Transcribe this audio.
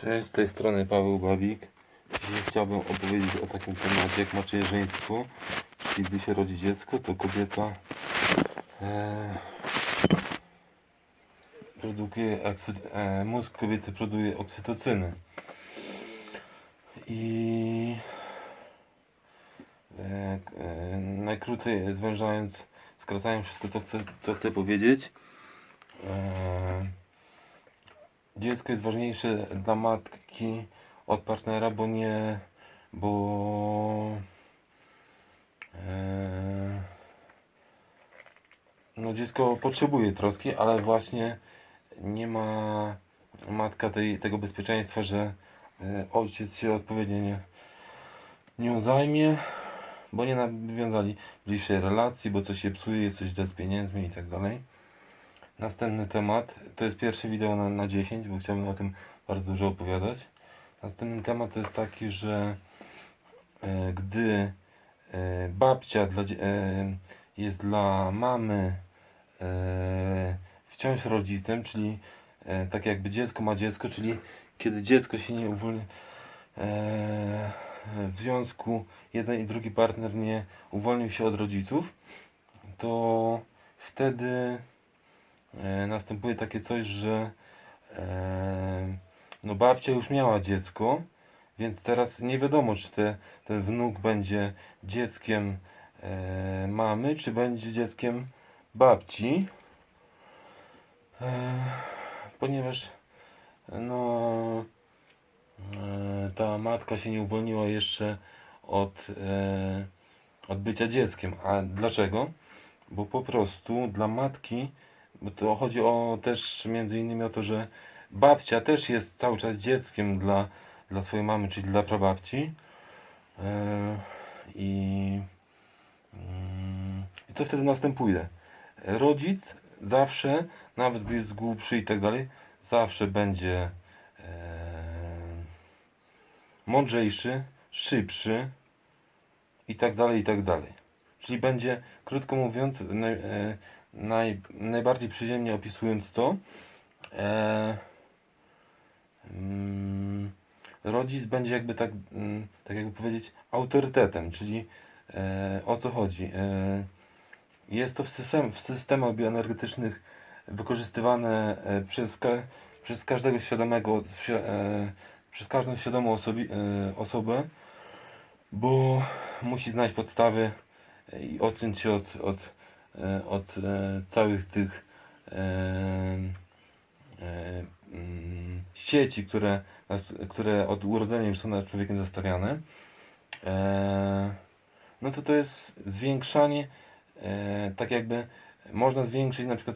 Cześć, z tej strony Paweł Babik. Dzisiaj chciałbym opowiedzieć o takim temacie jak macierzyństwo. Czyli gdy się rodzi dziecko, to kobieta e, produkuje, e, mózg kobiety produkuje oksytocyny. I e, e, najkrócej zwężając, skracając wszystko, co chcę, co chcę powiedzieć. E, dziecko jest ważniejsze dla matki od partnera, bo nie, bo e, no dziecko potrzebuje troski, ale właśnie nie ma matka tej, tego bezpieczeństwa, że e, ojciec się odpowiednio nie, nią zajmie, bo nie nawiązali bliższej relacji, bo coś się psuje, jest coś źle z pieniędzmi i tak dalej. Następny temat, to jest pierwsze wideo na, na 10, bo chciałbym o tym bardzo dużo opowiadać. Następny temat to jest taki, że e, gdy e, babcia dla, e, jest dla mamy e, wciąż rodzicem, czyli e, tak jakby dziecko ma dziecko, czyli kiedy dziecko się nie uwolni e, w związku jeden i drugi partner nie uwolnił się od rodziców, to wtedy następuje takie coś, że e, no babcia już miała dziecko, więc teraz nie wiadomo, czy te, ten wnuk będzie dzieckiem e, mamy, czy będzie dzieckiem babci. E, ponieważ no e, ta matka się nie uwolniła jeszcze od, e, od bycia dzieckiem. A dlaczego? Bo po prostu dla matki, to chodzi o też między innymi o to, że babcia też jest cały czas dzieckiem dla, dla swojej mamy, czyli dla prababci. E, I, mm, I co wtedy następuje? Rodzic zawsze, nawet gdy jest głupszy i tak dalej, zawsze będzie e, mądrzejszy, szybszy i tak dalej, i tak dalej. Czyli będzie, krótko mówiąc, naj, naj, najbardziej przyziemnie opisując to, e, mm, rodzic będzie jakby tak, mm, tak jakby powiedzieć, autorytetem, czyli e, o co chodzi? E, jest to w, system, w systemach bioenergetycznych wykorzystywane e, przez, ka, przez każdego świadomego, e, przez każdą świadomą osobi, e, osobę, bo musi znać podstawy i odciąć się od, od, od e, całych tych e, e, mm, sieci, które, które od urodzenia już są nad człowiekiem zastawiane. E, no to to jest zwiększanie, e, tak jakby można zwiększyć na przykład